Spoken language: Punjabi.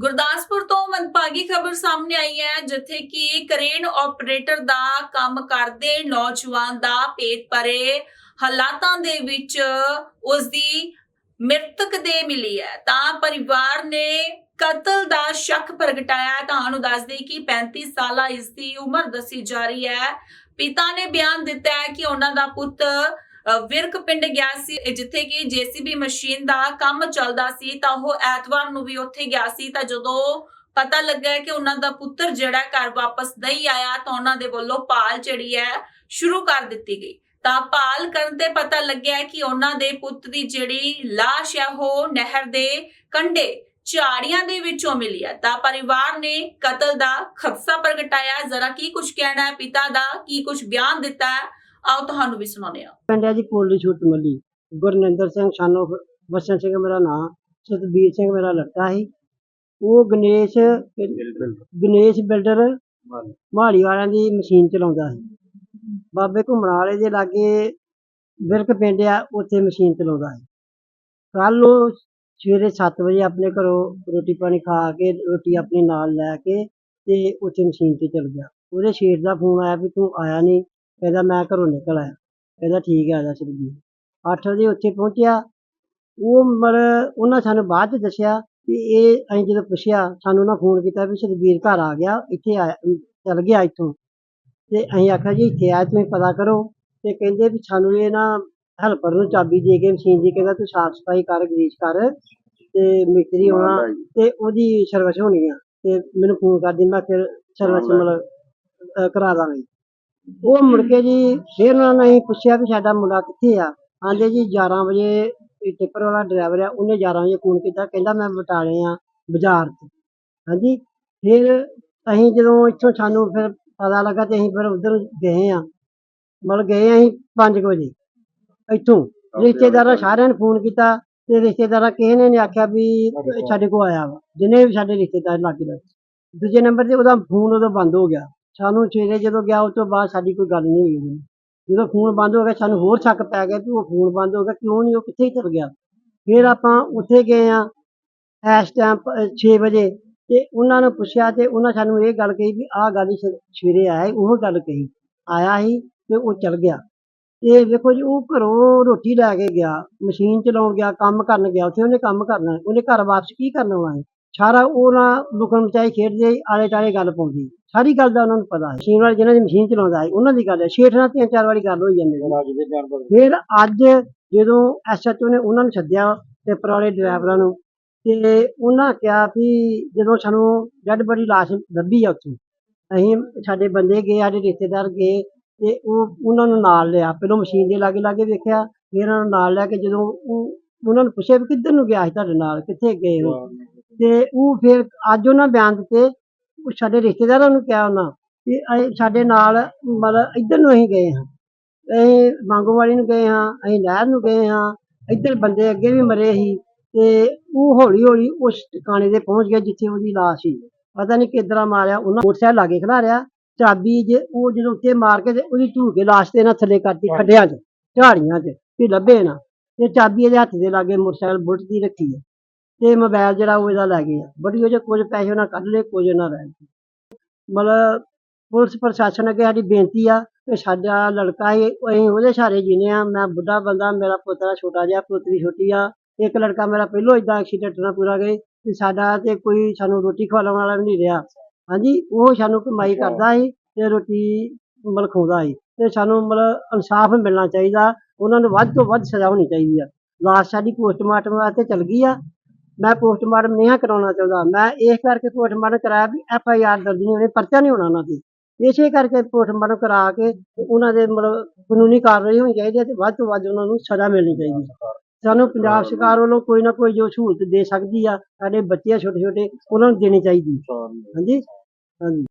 ਗੁਰਦਾਸਪੁਰ ਤੋਂ ਮੰਦਭਾਗੀ ਖਬਰ ਸਾਹਮਣੇ ਆਈ ਹੈ, ਜਿੱਥੇ ਕਿ ਕਰੇਨ ਆਪਰੇਟਰ ਦਾ ਕੰਮ ਕਰਦੇ ਨੌਜਵਾਨ ਦਾ ਪੇਟ ਭਰੇ ਹਾਲਾਤਾਂ ਦੇ ਵਿੱਚ ਉਸ ਦੀ ਮ੍ਰਿਤਕ ਦੇ ਮਿਲੀ ਹੈ ਤਾਂ ਪਰਿਵਾਰ ਨੇ ਕਤਲ ਦਾ ਸ਼ੱਕ ਪ੍ਰਗਟਾਇਆ ਹੈ। ਤੁਹਾਨੂੰ ਦੱਸ ਦੇਈਏ ਕਿ 35 ਸਾਲਾ ਇਸ ਦੀ ਉਮਰ ਦੱਸੀ ਜਾ ਰਹੀ ਹੈ ਪਿਤਾ ਨੇ ਬਿਆਨ ਦਿੱਤਾ ਹੈ ਕਿ ਉਹਨਾਂ ਦਾ ਪੁੱਤ ਵਿਰਕ ਪਿੰਡ ਗਿਆ ਸੀ ਜਿੱਥੇ ਕਿ ਜੀਸੀਬੀ ਮਸ਼ੀਨ ਦਾ ਕੰਮ ਚੱਲਦਾ ਸੀ, ਤਾਂ ਉਹ ਐਤਵਾਰ ਨੂੰ ਵੀ ਉੱਥੇ ਗਿਆ ਸੀ। ਤਾਂ ਜਦੋਂ ਪਤਾ ਲੱਗਾ ਕਿ ਉਹਨਾਂ ਦਾ ਪੁੱਤਰ ਜਿਹੜਾ ਘਰ ਵਾਪਸ ਨਹੀਂ ਆਇਆ, ਤਾਂ ਉਹਨਾਂ ਦੇ ਵੱਲੋਂ ਭਾਲ ਜਿਹੜੀ ਹੈ, ਸ਼ੁਰੂ ਕਰ ਦਿੱਤੀ ਗਈ। ਤਾਂ ਭਾਲ ਕਰਨ ਤੇ ਪਤਾ ਲੱਗਿਆ ਕਿ ਉਹਨਾਂ ਦੇ ਪੁੱਤ ਦੀ ਜਿਹੜੀ ਲਾਸ਼ ਹੈ, ਉਹ ਨਹਿਰ ਦੇ ਕੰਢੇ ਝਾੜੀਆਂ ਦੇ ਵਿੱਚੋਂ ਮਿਲੀ ਹੈ। ਤਾਂ ਪਰਿਵਾਰ ਨੇ ਕਤਲ ਦਾ ਖਦਸ਼ਾ ਪ੍ਰਗਟਾਇਆ। ਜ਼ਰਾ ਕੀ ਕੁਝ ਕਹਿਣਾ ਹੈ, ਪਿਤਾ ਦਾ ਕੀ ਕੁਝ ਬਿਆਨ ਦਿੱਤਾ ਹੈ? ਆਓ ਤੁਹਾਨੂੰ ਵੀ ਸੁਣਾਉਂਦੇ ਹਾਂ। ਪਿੰਡ ਹੈ ਜੀ ਕੋਲੀ ਛੂਟ ਮੱਲੀ। ਗੁਰਨਿੰਦਰ ਸਿੰਘ ਸਾਨੂੰ ਬਸਨ ਸਿੰਘ ਮੇਰਾ ਨਾਮ ਸਤਬੀਰ ਸਿੰਘ ਮੇਰਾ ਲੜਕਾ ਸੀ। ਉਹ ਗਣੇਸ਼ ਗਣੇਸ਼ ਬਿਲਡਰ ਮਾਲੀ। ਵਾਲਿਆਂ ਦੀ ਮਸ਼ੀਨ ਚਲਾਉਂਦਾ ਸੀ। ਬਾਬੇ ਘੁੰਮਣ ਵਾਲੇ ਦੇ ਲਾਗੇ ਵਿਰਕ ਪਿੰਡ ਆ ਉੱਥੇ ਮਸ਼ੀਨ ਚਲਾਉਂਦਾ ਸੀ। ਕੱਲ ਉਹ ਸਵੇਰੇ 7 ਵਜੇ ਆਪਣੇ ਘਰੋਂ ਰੋਟੀ ਪਾਣੀ ਖਾ ਕੇ ਰੋਟੀ ਆਪਣੇ ਨਾਲ ਲੈ ਕੇ ਤੇ ਉੱਥੇ ਮਸ਼ੀਨ ਤੇ ਚਲ ਗਿਆ। ਉਹਦੇ ਸ਼ੇਰ ਦਾ ਫੋਨ ਆਇਆ ਵੀ ਤੂੰ ਆਇਆ ਨਹੀਂ। ਕਹਿੰਦਾ ਮੈਂ ਘਰੋਂ ਨਿਕਲ ਆਇਆ। ਕਹਿੰਦਾ ਠੀਕ ਹੈ ਆ ਜਾ ਸਰਬੀਰ 8 ਵਜੇ ਉੱਥੇ ਪਹੁੰਚਿਆ। ਉਹ ਮਰ ਉਹਨਾਂ ਸਾਨੂੰ ਬਾਅਦ ਚ ਦੱਸਿਆ ਕਿ ਇਹ ਅਸੀਂ ਜਦੋਂ ਪੁੱਛਿਆ ਸਾਨੂੰ ਨਾ ਫੋਨ ਕੀਤਾ ਵੀ ਸਰਬੀਰ ਘਰ ਆ ਗਿਆ ਇੱਥੇ ਆਇਆ ਚਲ ਗਿਆ ਇੱਥੋਂ। ਤੇ ਅਸੀਂ ਆਖਿਆ ਜੀ ਇੱਥੇ ਆ ਤੁਸੀਂ ਪਤਾ ਕਰੋ। ਤੇ ਕਹਿੰਦੇ ਵੀ ਸਾਨੂੰ ਇਹ ਨਾ ਹੈਲਪਰ ਨੂੰ ਚਾਬੀ ਦੇ ਕੇ ਮਸ਼ੀਨ ਦੀ ਕਹਿੰਦਾ ਤੂੰ ਸਾਫ਼ ਸਫ਼ਾਈ ਕਰ ਗਰੀਸ ਕਰ। ਤੇ ਮਿਸਤਰੀ ਆਉਣਾ ਤੇ ਉਹਦੀ ਸਰਵਿਸ ਹੋਣੀ ਆ। ਤੇ ਮੈਨੂੰ ਫੋਨ ਕਰ ਦੀ ਮੈਂ ਫਿਰ ਸਰਵਿਸ ਮਤਲਬ ਕਰਾ ਦਾਂਗੇ। ਉਹ ਮੁੜ ਕੇ ਜੀ ਫਿਰ ਉਹਨਾਂ ਨੇ ਅਸੀਂ ਪੁੱਛਿਆ ਵੀ ਸਾਡਾ ਮੁੰਡਾ ਕਿੱਥੇ ਆ? ਆਂਦੇ ਜੀ 11 ਵਜੇ ਇਹ ਟਿੱਪਰ ਵਾਲਾ ਡਰਾਈਵਰ ਆ ਉਹਨੇ 11 ਵਜੇ ਫੋਨ ਕੀਤਾ ਕਹਿੰਦਾ ਮੈਂ ਬਟਾਲੇ ਆ ਬਾਜ਼ਾਰ 'ਚ ਹਾਂਜੀ ਫਿਰ ਅਸੀਂ ਜਦੋਂ ਇੱਥੋਂ ਸਾਨੂੰ ਫਿਰ ਪਤਾ ਲੱਗਾ ਤੇ ਅਸੀਂ ਫਿਰ ਉਧਰ ਗਏ ਆ। ਮਤਲਬ ਗਏ ਅਸੀਂ 5 ਵਜੇ ਇੱਥੋਂ। ਰਿਸ਼ਤੇਦਾਰਾਂ ਸਾਰਿਆਂ ਨੇ ਫੋਨ ਕੀਤਾ ਤੇ ਰਿਸ਼ਤੇਦਾਰਾਂ ਕਿਸੇ ਨੇ ਨਹੀਂ ਆਖਿਆ ਵੀ ਸਾਡੇ ਕੋਲ। ਆਇਆ ਵਾ ਜਿੰਨੇ ਵੀ ਸਾਡੇ ਰਿਸ਼ਤੇਦਾਰ ਲਾਗੇ ਦੂਜੇ ਨੰਬਰ ਤੇ ਉਹਦਾ ਫੋਨ ਉਦੋਂ ਬੰਦ ਹੋ ਗਿਆ। ਸਾਨੂੰ ਸਵੇਰੇ ਜਦੋਂ ਗਿਆ, ਉਸ ਤੋਂ ਬਾਅਦ ਸਾਡੀ ਕੋਈ ਗੱਲ ਨਹੀਂ ਹੋਈ ਜਦੋਂ ਫੋਨ ਬੰਦ ਹੋ ਗਿਆ, ਸਾਨੂੰ ਹੋਰ ਸ਼ੱਕ ਪੈ ਗਿਆ ਕਿ ਉਹ ਫੋਨ ਬੰਦ ਹੋ ਗਿਆ, ਕਿਉਂ ਨਹੀਂ, ਉਹ ਕਿੱਥੇ ਚਲ ਗਿਆ। ਫਿਰ ਆਪਾਂ ਉੱਥੇ ਗਏ ਆ ਇਸ ਟਾਈਮ 6 ਵਜੇ, ਤੇ ਉਹਨਾਂ ਨੂੰ ਪੁੱਛਿਆ ਤੇ ਉਹਨਾਂ ਸਾਨੂੰ ਇਹ ਗੱਲ ਕਹੀ ਵੀ ਆਹ ਗੱਲ ਸਵੇਰੇ ਆਇਆ ਉਹ ਗੱਲ ਕਹੀ। ਆਇਆ ਸੀ ਤੇ ਉਹ ਚਲ ਗਿਆ। ਤੇ ਵੇਖੋ ਜੀ, ਉਹ ਘਰੋਂ ਰੋਟੀ ਲੈ ਕੇ ਗਿਆ, ਮਸ਼ੀਨ ਚਲਾਉਣ ਗਿਆ, ਕੰਮ ਕਰਨ ਗਿਆ, ਉੱਥੇ ਉਹਨੇ ਕੰਮ ਕਰਨਾ, ਉਹਨੇ ਘਰ ਵਾਪਸ ਕੀ ਕਰਨਾ ਵਾ ਸਾਰਾ ਉਹਨਾਂ ਲੁਕਣ ਮਚਾਈ ਖੇਡਦੇ ਆਲੇ ਟਾਲੇ ਗੱਲ ਪਾਉਂਦੀ। ਸਾਰੀ ਗੱਲ ਦਾ ਉਹਨਾਂ ਨੂੰ ਪਤਾ ਹੈ। ਮਸ਼ੀਨ ਵਾਲੇ ਜਿਹਨਾਂ ਦੀ ਮਸ਼ੀਨ ਚਲਾਉਂਦਾ ਹੈ ਉਹਨਾਂ ਦੀ ਗੱਲ ਹੈ। ਛੇਠ ਨਾਲ ਤਿੰਨ ਚਾਰ ਵਾਰੀ ਗੱਲ ਹੋਈ ਜਾਂਦੀ ਹੈ। ਫਿਰ ਅੱਜ ਜਦੋਂ ਐਸਐਚਓ ਨੇ ਉਹਨਾਂ ਨੂੰ ਸੱਦਿਆ ਪੇਪਰ ਵਾਲੇ ਡਰਾਈਵਰਾਂ ਨੂੰ ਤੇ ਉਹਨਾਂ ਕਿਹਾ ਵੀ ਜਦੋਂ ਸਾਨੂੰ ਡੈਡ ਬੜੀ ਲਾਸ਼ ਲੱਭੀ ਆ ਉੱਥੋਂ ਅਸੀਂ ਸਾਡੇ ਬੰਦੇ ਗਏ ਸਾਡੇ ਰਿਸ਼ਤੇਦਾਰ ਗਏ ਤੇ ਉਹ ਉਹਨਾਂ ਨੂੰ ਨਾਲ ਲਿਆ। ਪਹਿਲਾਂ ਮਸ਼ੀਨ ਦੇ ਲਾਗੇ ਲਾਗੇ ਵੇਖਿਆ ਫਿਰ ਉਹਨਾਂ ਨੂੰ ਨਾਲ ਲੈ ਕੇ ਜਦੋਂ ਉਹ ਉਹਨਾਂ ਨੂੰ ਪੁੱਛਿਆ ਵੀ ਕਿੱਧਰ ਨੂੰ ਗਿਆ ਸੀ ਤੁਹਾਡੇ ਨਾਲ ਕਿੱਥੇ ਗਏ ਹੋ। ਤੇ ਉਹ ਫਿਰ ਅੱਜ ਉਹਨਾਂ ਬਿਆਨ ਦਿੱਤੇ, ਉਹ ਸਾਡੇ ਰਿਸ਼ਤੇਦਾਰਾਂ ਨੂੰ ਕਿਹਾ ਉਹਨਾਂ ਵੀ ਅਸੀਂ ਸਾਡੇ ਨਾਲ ਮਤਲਬ ਇੱਧਰ ਨੂੰ ਅਸੀਂ ਗਏ ਹਾਂ। ਅਸੀਂ ਮੰਗੋਵਾਲੀ ਨੂੰ ਗਏ ਹਾਂ, ਅਸੀਂ ਨਹਿਰ ਨੂੰ ਗਏ ਹਾਂ, ਇੱਧਰ ਬੰਦੇ ਅੱਗੇ ਵੀ ਮਰੇ ਸੀ ਤੇ ਉਹ ਹੌਲੀ ਹੌਲੀ ਉਸ ਟਿਕਾਣੇ ਤੇ ਪਹੁੰਚ ਗਿਆ ਜਿੱਥੇ ਉਹਦੀ ਲਾਸ਼ ਸੀ। ਪਤਾ ਨਹੀਂ ਕਿੱਦਾਂ ਮਾਰਿਆ, ਉਹਨਾਂ ਮੋਟਰਸਾਈਕਲ ਲਾਗੇ ਖਿਲਾਰਿਆ ਚਾਬੀ ਜੇ ਉਹ ਜਦੋਂ ਉੱਤੇ ਮਾਰ ਕੇ ਤੇ ਉਹਦੀ ਢੂ ਕੇ ਲਾਸ਼ ਤੇ ਨਾ ਥੱਲੇ ਕਰਤੀ ਖੱਡਿਆਂ 'ਚ, ਝਾੜੀਆਂ 'ਚ, ਵੀ ਲੱਭੇ ਨਾ। ਤੇ ਚਾਬੀ ਇਹਦੇ ਹੱਥ ਦੇ ਲਾਗੇ ਮੋਟਰਸਾਈਕਲ ਬੁਲਟ ਦੀ ਰੱਖੀ ਹੈ ਤੇ ਮੋਬਾਈਲ ਜਿਹੜਾ ਉਹ ਇਹਦਾ ਲੈ ਗਏ ਆ। ਬੜੀ ਵਜ੍ਹਾ ਕੁਝ ਪੈਸੇ ਉਹਨਾਂ ਕੱਢ ਲਏ ਕੁਝ ਉਹਨਾਂ ਰਹਿ ਗਏ ਮਤਲਬ ਪੁਲਿਸ ਪ੍ਰਸ਼ਾਸਨ ਅੱਗੇ ਸਾਡੀ ਬੇਨਤੀ ਆ ਕਿ ਸਾਡਾ ਲੜਕਾ ਹੀ ਅਸੀਂ ਉਹਦੇ ਸਹਾਰੇ ਜੀਨੇ ਆ। ਮੈਂ ਬੁੱਢਾ ਬੰਦਾ ਮੇਰਾ ਪੁੱਤਰਾ ਛੋਟਾ ਜਿਹਾ ਪੁੱਤਰੀ ਛੋਟੀ ਆ। ਇੱਕ ਲੜਕਾ ਮੇਰਾ ਪਹਿਲੋਂ ਇਦਾਂ ਐਕਸੀਡੈਂਟ ਨਾਲ ਪੂਰਾ ਗਏ ਤੇ ਸਾਡਾ ਤੇ ਕੋਈ ਸਾਨੂੰ ਰੋਟੀ ਖਵਾਉਣ ਵਾਲਾ ਵੀ ਨਹੀਂ ਰਿਹਾ। ਹਾਂਜੀ ਉਹ ਸਾਨੂੰ ਕਮਾਈ ਕਰਦਾ ਸੀ ਤੇ ਰੋਟੀ ਮਤਲਬ ਖਵਾਉਂਦਾ ਸੀ। ਤੇ ਸਾਨੂੰ ਮਤਲਬ ਇਨਸਾਫ ਮਿਲਣਾ ਚਾਹੀਦਾ। ਉਹਨਾਂ ਨੂੰ ਵੱਧ ਤੋਂ ਵੱਧ ਸਜ਼ਾ ਹੋਣੀ ਚਾਹੀਦੀ ਆ। ਲਾਸ਼ ਸਾਡੀ ਪੋਸਟਮਾਰਟਮ ਵਾਸਤੇ ਚਲ ਗਈ ਆ। ਮੈਂ ਪੋਸਟਮਾਰਟਮ ਨਹੀਂ ਕਰਾਉਣਾ ਚਾਹੁੰਦਾ। ਮੈਂ ਇਸ ਕਰਕੇ ਪੋਸਟਮਾਰਟਮ ਕਰਾਇਆ ਵੀ ਐਫ ਆਈ ਆਰ ਦਰਜ ਨਹੀਂ ਹੋਣੀ ਪਰਚਾ ਨਹੀਂ ਹੋਣਾ ਉਹਨਾਂ ਦੀ। ਇਸੇ ਕਰਕੇ ਪੋਸਟਮਾਰਟਮ ਕਰਾ ਕੇ ਉਹਨਾਂ ਦੇ ਮਤਲਬ ਕਾਨੂੰਨੀ ਕਾਰਵਾਈ ਹੋਣੀ ਚਾਹੀਦੀ ਹੈ ਤੇ ਵੱਧ ਤੋਂ ਵੱਧ ਉਹਨਾਂ ਨੂੰ ਸਜ਼ਾ ਮਿਲਣੀ ਚਾਹੀਦੀ ਹੈ। ਸਾਨੂੰ ਪੰਜਾਬ ਸਰਕਾਰ ਵੱਲੋਂ ਕੋਈ ਨਾ ਕੋਈ ਜੋ ਸਹੂਲਤ ਦੇ ਸਕਦੀ ਆ ਸਾਡੇ ਬੱਚੇ ਛੋਟੇ ਛੋਟੇ ਉਹਨਾਂ ਨੂੰ ਦੇਣੀ ਚਾਹੀਦੀ ਹਾਂਜੀ? ਹਾਂਜੀ।